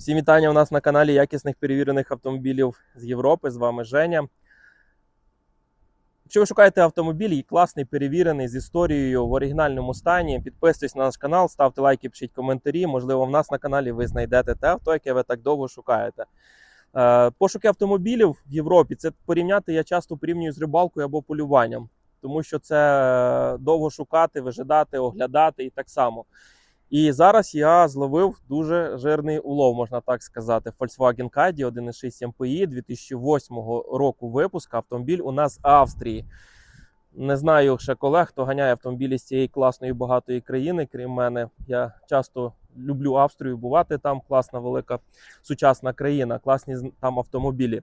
Всім вітання у нас на каналі якісних перевірених автомобілів з Європи. З вами Женя. Якщо ви шукаєте автомобіль і класний, перевірений з історією в оригінальному стані, підписуйтесь на наш канал, ставте лайки, пишіть коментарі. Можливо, в нас на каналі ви знайдете те авто, яке ви так довго шукаєте. Е, Пошуки автомобілів в Європі це порівняти я часто порівнюю з рибалкою або полюванням, тому що це довго шукати, вижидати, оглядати і так само. І зараз я зловив дуже жирний улов, можна так сказати. Volkswagen Caddy 1.6 MPI 2008 року випуску. Автомобіль у нас Австрії. Не знаю ще колег, хто ганяє автомобілі з цієї класної багатої країни, крім мене. Я часто люблю Австрію бувати. Там класна, велика сучасна країна, класні там автомобілі.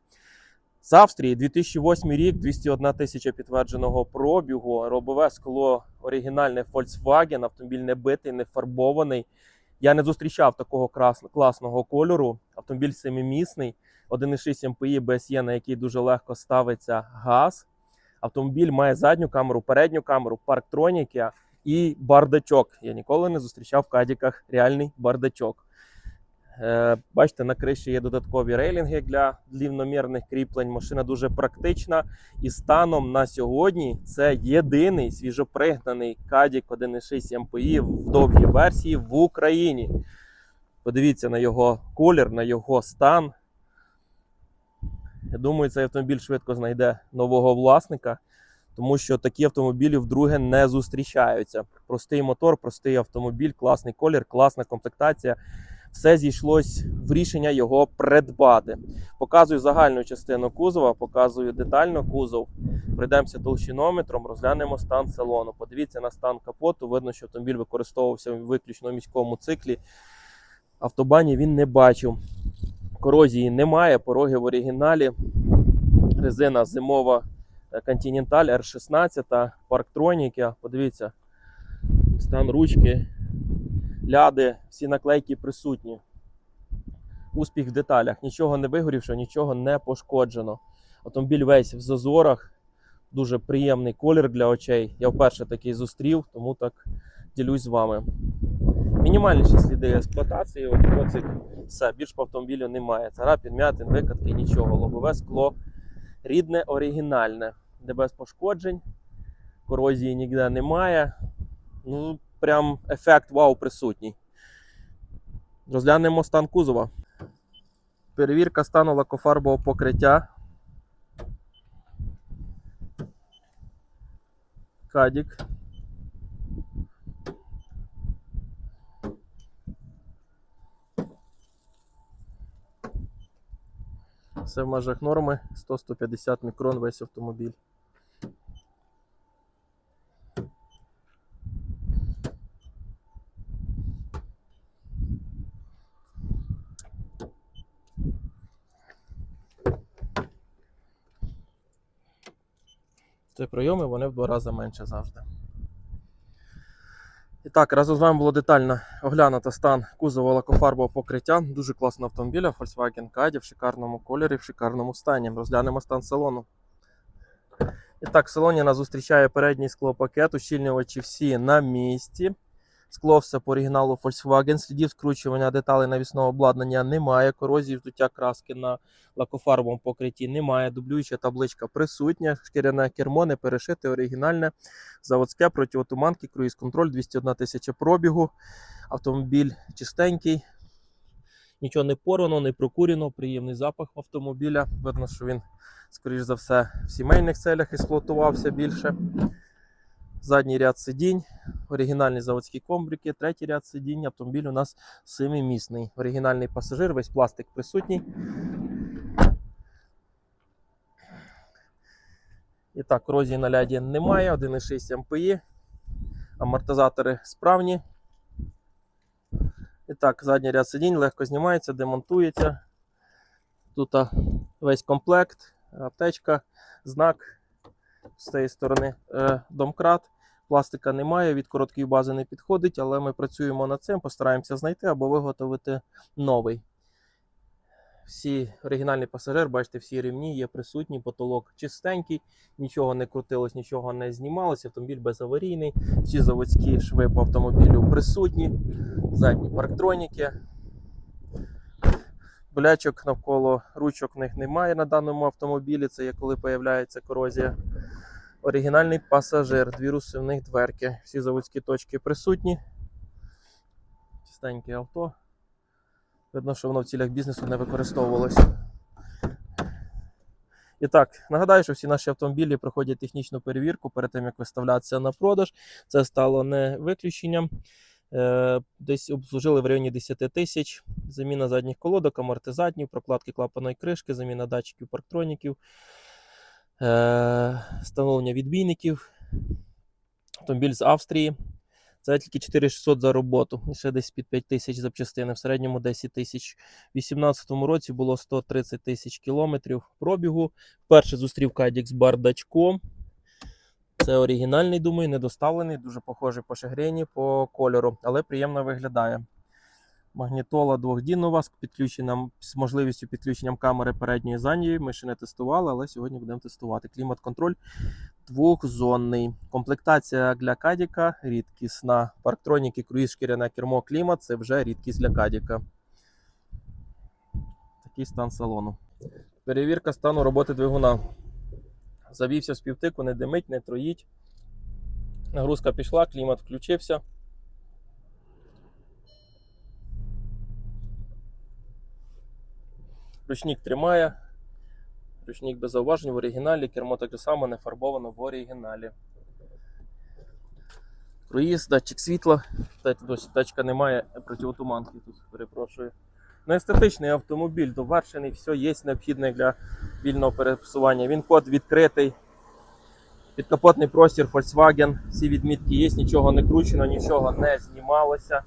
З Австрії 2008 рік, 201 тисяча підтвердженого пробігу, робове скло оригінальне Volkswagen, автомобіль не битий, не фарбований. Я не зустрічав такого класного кольору. Автомобіль семимісний, 1,6 МПІ BSE, на який дуже легко ставиться газ. Автомобіль має задню камеру, передню камеру, парктроніки і бардачок. Я ніколи не зустрічав в кадіках реальний бардачок. Е, Бачите, на криші є додаткові рейлінги для рівномірних кріплень. Машина дуже практична. І станом на сьогодні це єдиний свіжопригнаний Кадік 1.6 MPI в довгій версії в Україні. Подивіться на його колір, на його стан. Я думаю, цей автомобіль швидко знайде нового власника, тому що такі автомобілі вдруге не зустрічаються. Простий мотор, простий автомобіль, класний колір, класна комплектація все зійшлось в рішення його придбати. Показую загальну частину кузова, показую детально кузов. Пройдемося толщинометром, розглянемо стан салону. Подивіться на стан капоту. Видно, що автомобіль використовувався виключно в міському циклі. Автобані він не бачив. Корозії немає, пороги в оригіналі. Резина зимова е, Continental R16, парктроніки. Подивіться, стан ручки, ляди, всі наклейки присутні. Успіх в деталях. Нічого не вигорівши, нічого не пошкоджено. Автомобіль весь в зазорах. Дуже приємний колір для очей. Я вперше такий зустрів, тому так ділюсь з вами. Мінімальніші сліди експлуатації. От коцик, все, більш по автомобілю немає. Царапін, м'ятин, викатки, нічого. Лобове скло рідне, оригінальне, де без пошкоджень, корозії ніде немає. Ну, прям ефект вау присутній. Розглянемо стан кузова. Перевірка стану лакофарбового покриття. Кадік. Все в межах норми 100-150 мікрон весь автомобіль. Це прийоми, вони в два рази менше завжди. І так, разом з вами було детально оглянуто стан кузова лакофарбового покриття. Дуже класного автомобіля Volkswagen Caddy в шикарному кольорі, в шикарному стані. Розглянемо стан салону. І так, в салоні нас зустрічає передній склопакет, ущільнювачі всі на місці. Скло все по оригіналу Volkswagen. Слідів скручування деталей навісного обладнання немає. Корозії вздуття краски на лакофарбовому покритті немає. Дублююча табличка присутня. Шкіряне кермо не перешите, оригінальне. Заводське протиотуманки, круїз-контроль, 201 тисяча пробігу. Автомобіль чистенький. Нічого не порвано, не прокурено, приємний запах автомобіля. Видно, що він, скоріш за все, в сімейних целях експлуатувався більше. Задній ряд сидінь, оригінальні заводські комбрики, третій ряд сидінь. Автомобіль у нас семимісний. Оригінальний пасажир, весь пластик присутній. І так, корозії на ляді немає, 1,6 МПІ. Амортизатори справні. І так, задній ряд сидінь легко знімається, демонтується. Тут весь комплект, аптечка, знак з цієї сторони е, домкрат. Пластика немає, від короткої бази не підходить, але ми працюємо над цим, постараємося знайти або виготовити новий. Всі оригінальний пасажир, бачите, всі рівні є присутні, потолок чистенький, нічого не крутилось, нічого не знімалося. Автомобіль безаварійний. Всі заводські шви по автомобілю присутні, задні парктроніки. Болячок навколо ручок в них немає на даному автомобілі. Це є коли появляється корозія. Оригінальний пасажир, дві розсувних дверки. Всі заводські точки присутні. Чистеньке авто. Видно, що воно в цілях бізнесу не використовувалося. І так, нагадаю, що всі наші автомобілі проходять технічну перевірку перед тим, як виставлятися на продаж. Це стало не виключенням. Е, Десь обслужили в районі 10 тисяч. Заміна задніх колодок, амортизатнів, прокладки клапаної кришки, заміна датчиків парктроніків, встановлення відбійників. Автомобіль з Австрії. Це тільки 4600 за роботу. І ще десь під 5 тисяч запчастини. В середньому 10 тисяч. У 2018 році було 130 тисяч кілометрів пробігу. Вперше зустрів Кадік з бардачком. Це оригінальний, думаю, недоставлений, дуже похожий по шагрені, по кольору, але приємно виглядає. Магнітола двохдінова з підключенням з можливістю підключенням камери передньої задньої. Ми ще не тестували, але сьогодні будемо тестувати. Клімат-контроль двохзонний. Комплектація для Кадіка рідкісна. Парктроніки, круїз, шкіряне кермо, клімат це вже рідкість для Кадіка. Такий стан салону. Перевірка стану роботи двигуна. Завівся з півтику, не димить, не троїть. Нагрузка пішла, клімат включився. Ручник тримає. Ручник без зауважень в оригіналі, кермо так само не фарбовано в оригіналі. Круїз, датчик світла. Досі тачка немає противотуманки тут, перепрошую. Ну, естетичний автомобіль, довершений, все є необхідне для вільного пересування. Він код відкритий. Підкапотний простір Volkswagen. Всі відмітки є, нічого не кручено, нічого не знімалося.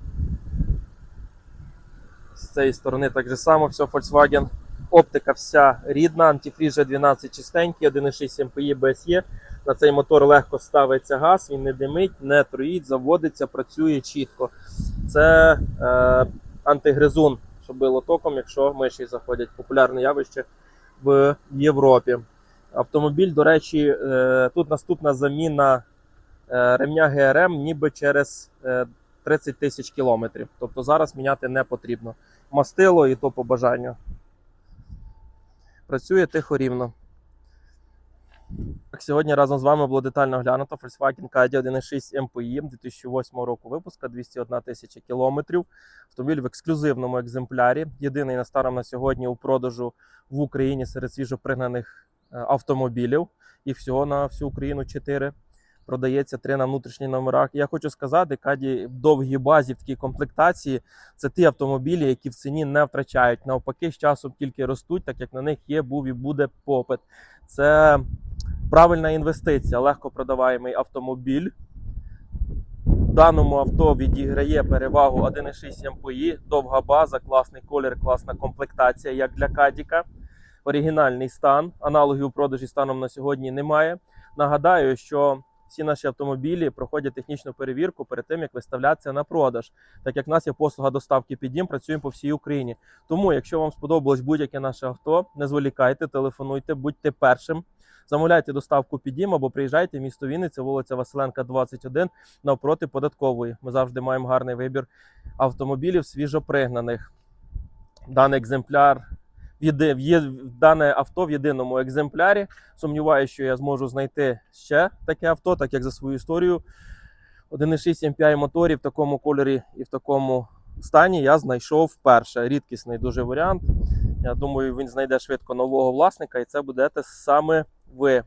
З цієї сторони так же само все Volkswagen. Оптика вся рідна, антифріз G12 чистенький, 1,6 MPI BSE. На цей мотор легко ставиться газ, він не димить, не троїть, заводиться, працює чітко. Це е, антигризун, що било током, якщо миші заходять. Популярне явище в Європі. Автомобіль, до речі, е, тут наступна заміна е, ремня ГРМ ніби через е, 30 тисяч кілометрів. Тобто зараз міняти не потрібно. Мастило і то по бажанню. Працює тихо рівно. Так, Сьогодні разом з вами було детально оглянуто Volkswagen Caddy 1.6 MPI 2008 року випуска 201 тисяча кілометрів. Автомобіль в ексклюзивному екземплярі. Єдиний на старому на сьогодні у продажу в Україні серед свіжопригнаних е, автомобілів. Їх всього на всю Україну 4. Продається 3 на внутрішніх номерах. Я хочу сказати, Каді в довгій базі в такій комплектації це ті автомобілі, які в ціні не втрачають. Навпаки, з часом тільки ростуть, так як на них є, був і буде попит. Це правильна інвестиція, легко продаваємий автомобіль. Даному авто відіграє перевагу 1,6 МПІ, довга база, класний колір, класна комплектація, як для Кадіка. Оригінальний стан. Аналогів у продажі станом на сьогодні немає. Нагадаю, що всі наші автомобілі проходять технічну перевірку перед тим, як виставлятися на продаж. Так як в нас є послуга доставки під дім, працюємо по всій Україні. Тому, якщо вам сподобалось будь-яке наше авто, не зволікайте, телефонуйте, будьте першим. Замовляйте доставку під дім або приїжджайте в місто Вінниця, вулиця Василенка, 21, навпроти податкової. Ми завжди маємо гарний вибір автомобілів свіжопригнаних. Даний екземпляр в є дане авто в єдиному екземплярі. Сумніваюся, що я зможу знайти ще таке авто, так як за свою історію. 1,6 MPI моторі в такому кольорі і в такому стані я знайшов вперше. Рідкісний дуже варіант. Я думаю, він знайде швидко нового власника, і це будете саме ви.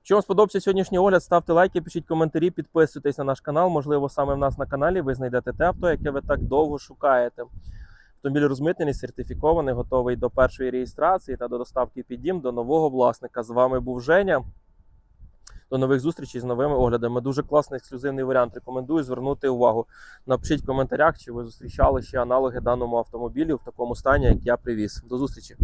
Якщо вам сподобався сьогоднішній огляд, ставте лайки, пишіть коментарі, підписуйтесь на наш канал. Можливо, саме в нас на каналі ви знайдете те авто, яке ви так довго шукаєте. Автомобіль розмитнений, сертифікований, готовий до першої реєстрації та до доставки під дім до нового власника. З вами був Женя. До нових зустрічей з новими оглядами. Дуже класний ексклюзивний варіант. Рекомендую звернути увагу. Напишіть в коментарях, чи ви зустрічали ще аналоги даному автомобілю в такому стані, як я привіз. До зустрічі!